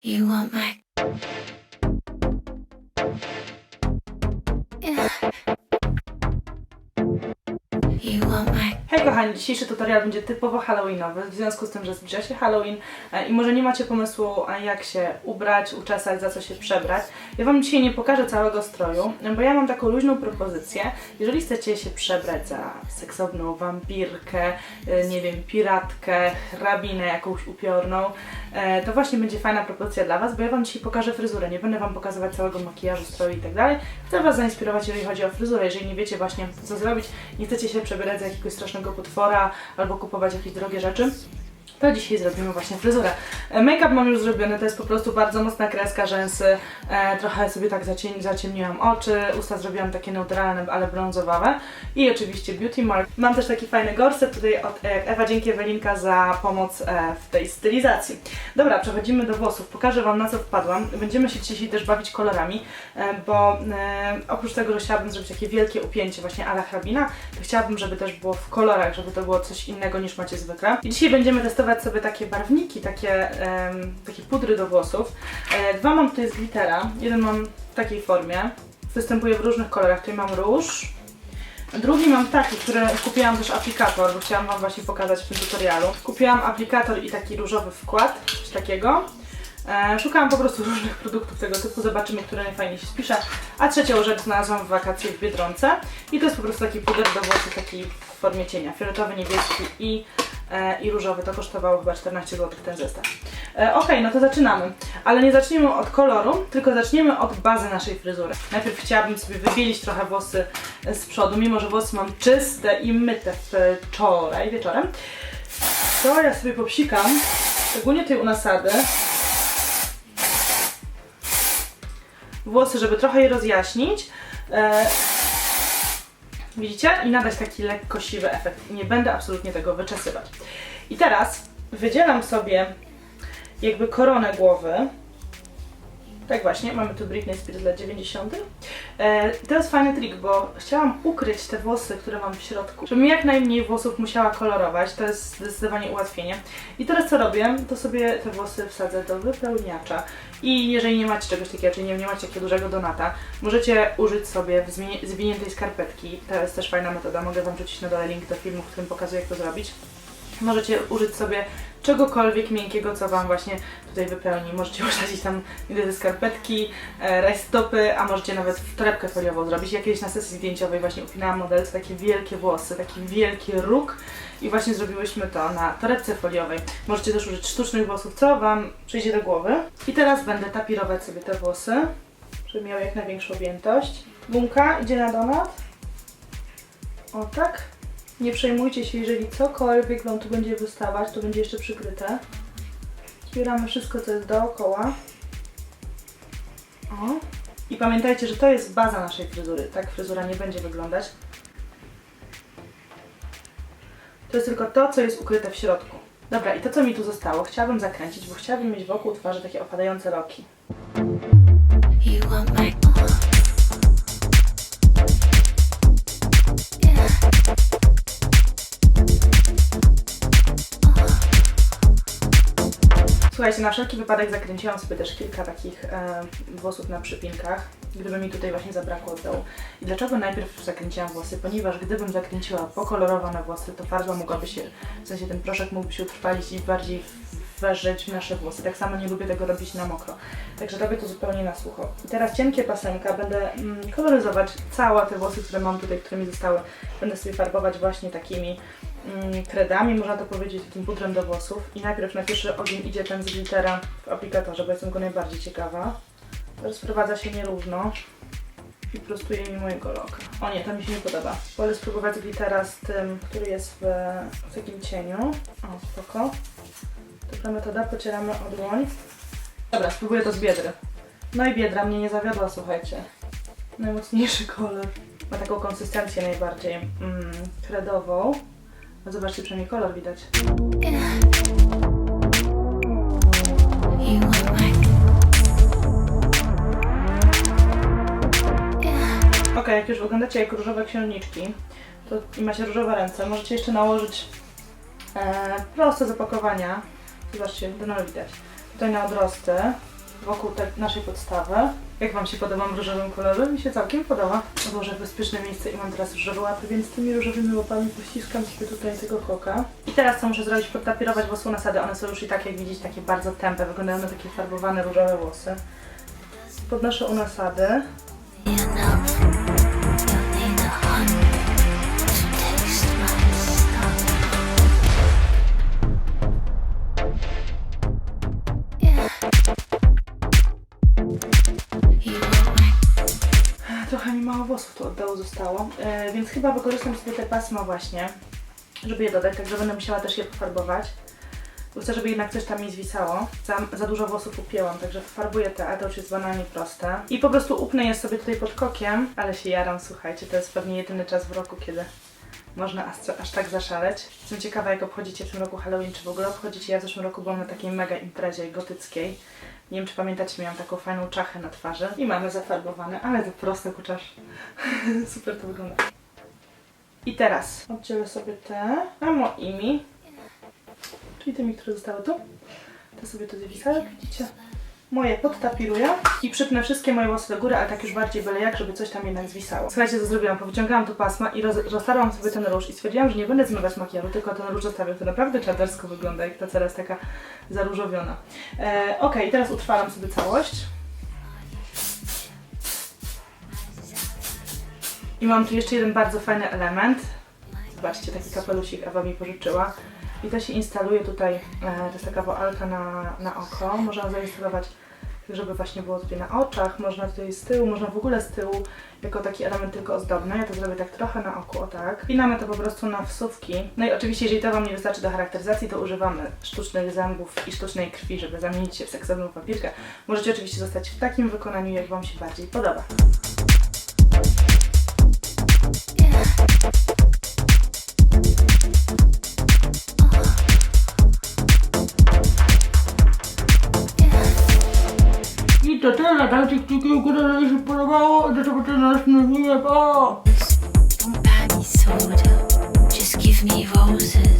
You want my. Kochani, dzisiejszy tutorial będzie typowo halloweenowy, w związku z tym, że zbliża się Halloween e, i może nie macie pomysłu, jak się ubrać, uczesać, za co się przebrać. Ja Wam dzisiaj nie pokażę całego stroju, bo ja mam taką luźną propozycję. Jeżeli chcecie się przebrać za seksowną wampirkę, e, nie wiem, piratkę, hrabinę jakąś upiorną, e, to właśnie będzie fajna propozycja dla Was, bo ja Wam dzisiaj pokażę fryzurę. Nie będę Wam pokazywać całego makijażu, stroju i tak dalej. Chcę Was zainspirować, jeżeli chodzi o fryzurę. Jeżeli nie wiecie właśnie, co zrobić, nie chcecie się przebierać za jakiegoś strasznego potwora albo kupować jakieś drogie rzeczy, to dzisiaj zrobimy właśnie fryzurę. E, Make-up mam już zrobiony, to jest po prostu bardzo mocna kreska, rzęsy, e, trochę sobie tak zacień, zaciemniłam oczy, usta zrobiłam takie neutralne, ale brązowawe i oczywiście Beauty Mark. Mam też taki fajny gorset tutaj od e, Ewa, dzięki Ewelinka za pomoc e, w tej stylizacji. Dobra, przechodzimy do włosów, pokażę Wam na co wpadłam. Będziemy się dzisiaj też bawić kolorami, e, bo e, oprócz tego, że chciałabym zrobić takie wielkie upięcie właśnie ala hrabina, to chciałabym, żeby też było w kolorach, żeby to było coś innego niż macie zwykle. I dzisiaj będziemy testować sobie takie barwniki, takie, em, takie pudry do włosów. E, dwa mam tutaj z glittera, jeden mam w takiej formie, występuje w różnych kolorach, tutaj mam róż, Drugi mam taki, który kupiłam też aplikator, bo chciałam Wam właśnie pokazać w tym tutorialu. Kupiłam aplikator i taki różowy wkład, coś takiego. E, szukałam po prostu różnych produktów tego typu, zobaczymy, który najfajniej się spisze. A trzecią rzecz znalazłam w wakacje w Biedronce i to jest po prostu taki puder do włosów, taki w formie cienia, fioletowy, niebieski i, i różowy. To kosztowało chyba 14 zł ten zestaw. E, Okej, no to zaczynamy. Ale nie zaczniemy od koloru, tylko zaczniemy od bazy naszej fryzury. Najpierw chciałabym sobie wybielić trochę włosy z przodu, mimo że włosy mam czyste i myte wczoraj wieczorem. To ja sobie popsikam, szczególnie tej u nasady, włosy, żeby trochę je rozjaśnić. Widzicie? I nadać taki lekko siwy efekt. Nie będę absolutnie tego wyczesywać. I teraz wydzielam sobie jakby koronę głowy. Tak właśnie, mamy tu Britney Spears lat 90. E, jest fajny trik, bo chciałam ukryć te włosy, które mam w środku, żebym jak najmniej włosów musiała kolorować, to jest zdecydowanie ułatwienie. I teraz co robię, to sobie te włosy wsadzę do wypełniacza i jeżeli nie macie czegoś takiego, czyli nie, nie macie takiego dużego donata, możecie użyć sobie zwiniętej skarpetki, to jest też fajna metoda, mogę Wam rzucić na dole link do filmu, w którym pokazuję jak to zrobić. Możecie użyć sobie czegokolwiek miękkiego, co Wam właśnie tutaj wypełni. Możecie użyć tam ze skarpetki, e, rajstopy, a możecie nawet w torebkę foliową zrobić. Ja kiedyś na sesji zdjęciowej właśnie upinałam modelce takie wielkie włosy, taki wielki róg i właśnie zrobiłyśmy to na torebce foliowej. Możecie też użyć sztucznych włosów, co Wam przyjdzie do głowy. I teraz będę tapirować sobie te włosy, żeby miały jak największą objętość. Gumka idzie na donat. O tak. Nie przejmujcie się, jeżeli cokolwiek Wam tu będzie wystawać, to będzie jeszcze przykryte. Zbieramy wszystko, co jest dookoła. O. I pamiętajcie, że to jest baza naszej fryzury. Tak fryzura nie będzie wyglądać. To jest tylko to, co jest ukryte w środku. Dobra, i to, co mi tu zostało, chciałabym zakręcić, bo chciałabym mieć wokół twarzy takie opadające loki. You my. Słuchajcie, na wszelki wypadek zakręciłam sobie też kilka takich e, włosów na przypinkach, gdyby mi tutaj właśnie zabrakło dołu. I dlaczego najpierw zakręciłam włosy? Ponieważ gdybym zakręciła pokolorowane włosy, to farba mogłaby się, w sensie ten proszek mógłby się utrwalić i bardziej wejrzeć w nasze włosy. Tak samo nie lubię tego robić na mokro. Także robię to zupełnie na sucho. I teraz cienkie pasemka będę mm, koloryzować całe te włosy, które mam tutaj, które mi zostały. Będę sobie farbować właśnie takimi kredami, można to powiedzieć, takim pudrem do włosów. I najpierw na pierwszy ogień idzie ten z glittera w aplikatorze, bo jestem go najbardziej ciekawa. Rozprowadza się nierówno i prostuje mi mojego loka. O nie, to mi się nie podoba. Wolę spróbować glittera z tym, który jest w, w takim cieniu. O, spoko. Dobra metoda, pocieramy o dłoń. Dobra, spróbuję to z biedry. No i biedra mnie nie zawiodła, słuchajcie. Najmocniejszy kolor. Ma taką konsystencję najbardziej mm, kredową. No zobaczcie, przynajmniej kolor widać. Ok, jak już wyglądacie jak różowe księżniczki to i macie różowe ręce, możecie jeszcze nałożyć e, proste z opakowania. Zobaczcie, do widać. tutaj na odrosty wokół naszej podstawy. Jak Wam się podoba różowym kolorze? Mi się całkiem podoba. Odłożę w bezpieczne miejsce i mam teraz różowe łapy, więc tymi różowymi łapami pościskam sobie tutaj tego koka. I teraz co muszę zrobić? Podtapierować włosy nasady. One są już i tak, jak widzicie, takie bardzo tępe. Wyglądają na takie farbowane różowe włosy. Podnoszę u nasady. Mało włosów tu od dołu zostało, e, więc chyba wykorzystam sobie te pasma właśnie, żeby je dodać, także będę musiała też je pofarbować. Bo chcę, żeby jednak coś tam mi zwisało. Za, za dużo włosów upięłam, także farbuję te, a to już jest banalnie proste. I po prostu upnę je sobie tutaj pod kokiem, ale się jaram, słuchajcie, to jest pewnie jedyny czas w roku, kiedy można aż, aż tak zaszaleć. Jestem ciekawa, jak obchodzicie w tym roku Halloween, czy w ogóle obchodzicie. Ja w zeszłym roku byłam na takiej mega imprezie gotyckiej. Nie wiem, czy pamiętacie, miałam taką fajną czachę na twarzy i mamy zafarbowane, ale to proste kuczasz. Super to wygląda. I teraz oddzielę sobie te amoimi, czyli tymi, które zostały tu. Te sobie tu zawisały, widzicie? Moje podtapiruję i przypnę wszystkie moje włosy do góry, ale tak już bardziej byle jak, żeby coś tam jednak zwisało. Słuchajcie, co zrobiłam? Powyciągałam tu pasma i roz, roztarłam sobie ten róż i stwierdziłam, że nie będę zmywać makijażu, tylko ten róż zostawię. To naprawdę czadersko wygląda, jak ta cera jest taka zaróżowiona. E, ok, teraz utrwalam sobie całość. I mam tu jeszcze jeden bardzo fajny element. Zobaczcie, taki kapelusik Ewa mi pożyczyła. I to się instaluje tutaj, e, to jest taka woalka na, na oko. Można zainstalować, żeby właśnie było tutaj na oczach, można tutaj z tyłu, można w ogóle z tyłu, jako taki element tylko ozdobny. Ja to zrobię tak trochę na oku, o tak. Pinamy to po prostu na wsówki. No i oczywiście, jeżeli to Wam nie wystarczy do charakteryzacji, to używamy sztucznych zębów i sztucznej krwi, żeby zamienić się w seksowną papierkę. Możecie oczywiście zostać w takim wykonaniu, jak Wam się bardziej podoba. dajcie kciuki w górę, jeżeli się podobało i do zobaczenia na następnym filmie, pa! Pani soda, just give me roses.